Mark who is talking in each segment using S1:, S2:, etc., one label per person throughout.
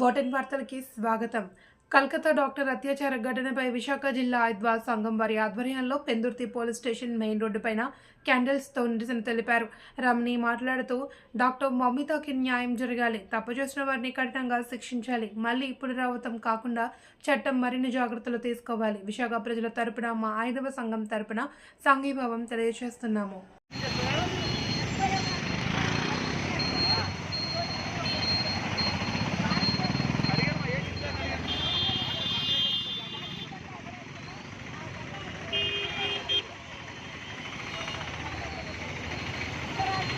S1: Wharton వార్తలకి స్వాగతం. Calcutta doctor అత్యాచార ఘటనపై విశాఖ జిల్లా ఐద్వా సంఘం వారి ఆధ్వర్యంలో పెందుర్తి పోలీస్ స్టేషన్ మెయిన్ రోడ్డుపైన క్యాండిల్స్తో నిరసన తెలిపారు. రమణి మాట్లాడుతూ డాక్టర్ మమితాకి న్యాయం జరగాలి. తప్పు చేసిన వారిని కఠినంగా శిక్షించాలి. మళ్ళీ పునరావృతం కాకుండా చట్టం మరిన్ని జాగ్రత్తలు తీసుకోవాలి. విశాఖ ప్రజల తరపున మా ఐదవ సంఘం తరపున సంఘీభావం తెలియజేస్తున్నాము.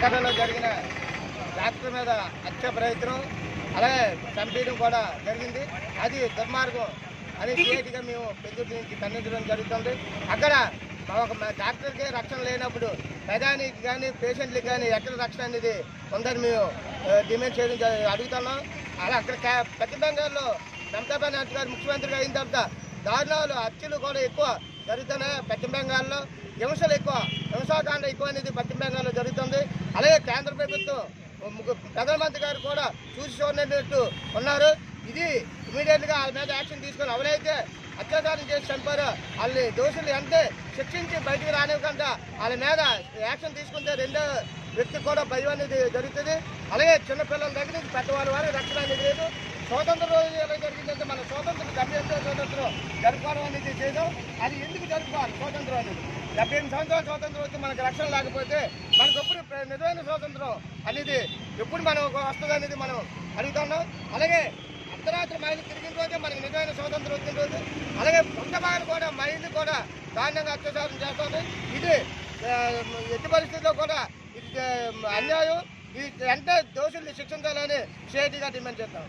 S2: కలకత్తాలో జరిగిన డాక్టర్ మీద హత్య ప్రయత్నం అలాగే చంపేయడం కూడా జరిగింది. అది దుర్మార్గం అది సిఐటిగా మేము పెద్దటి నుంచి ఖండించడం జరుగుతుంది. అక్కడ మా ఒక డాక్టర్కి రక్షణ లేనప్పుడు ప్రధానికి కానీ పేషెంట్లకి కానీ ఎక్కడ రక్షణ అనేది ఉందని మేము డిమాండ్ చేయడం అడుగుతున్నాం. అలా అక్కడ కా- పశ్చిమ బెంగాల్లో మమతా బెనర్జీ గారు ముఖ్యమంత్రిగా అయిన తర్వాత దారుణాలు హత్యలు కూడా ఎక్కువ జరుగుతున్నాయి పశ్చిమ బెంగాల్లో. హింసలు ఎక్కువ హింసాకాండ ఎక్కువ అనేది పశ్చిమ బెంగాల్లో జరుగుతుంది ప్రధానమంత్రి గారు కూడా చూసి చూడనట్టు ఉన్నారు. ఇది ఇమీడియట్గా వాళ్ళ మీద యాక్షన్ తీసుకొని ఎవరైతే అత్యాచారం చేసి చంపారో వాళ్ళని దోషులు అంటే శిక్షించి బయటికి రానివ్వకుండా వాళ్ళ మీద యాక్షన్ తీసుకుంటే రెండో వ్యక్తికి కూడా భయం అనేది జరుగుతుంది. అలాగే చిన్నపిల్లల దగ్గర నుంచి పెద్దవారి వారికి రక్షణ అనేది లేదు. స్వాతంత్ర రోజు ఎలా జరిగిందంటే మన స్వాతంత్ర డెబ్బై ఎనిమిదో స్వాతంత్రం జరుపుకోవడం అనేది చేయడం అది ఎందుకు జరుపుకోవాలి స్వాతంత్రం అనేది? డెబ్బై ఎనిమిది సంవత్సరాల స్వాతంత్రం వచ్చి మనకు రక్షణ లేకపోతే మనకు ఎప్పుడు నిజమైన స్వాతంత్రం అనేది ఎప్పుడు మనం వస్తుంది అనేది మనం అడుగుతున్నాం అలాగే అర్ధరాత్రి మైలు తిరిగిన రోజే మనకి నిజమైన స్వాతంత్రం వచ్చిన రోజు. అలాగే పుట్టబాగా కూడా మైలు కూడా దారుణంగా అత్యాచారం చేస్తుంది. ఇది ఎట్టి పరిస్థితుల్లో కూడా ఇది అన్యాయం. ఇది అంటే దోషుల్ని శిక్షించాలని సిఐటిగా డిమాండ్ చేస్తాం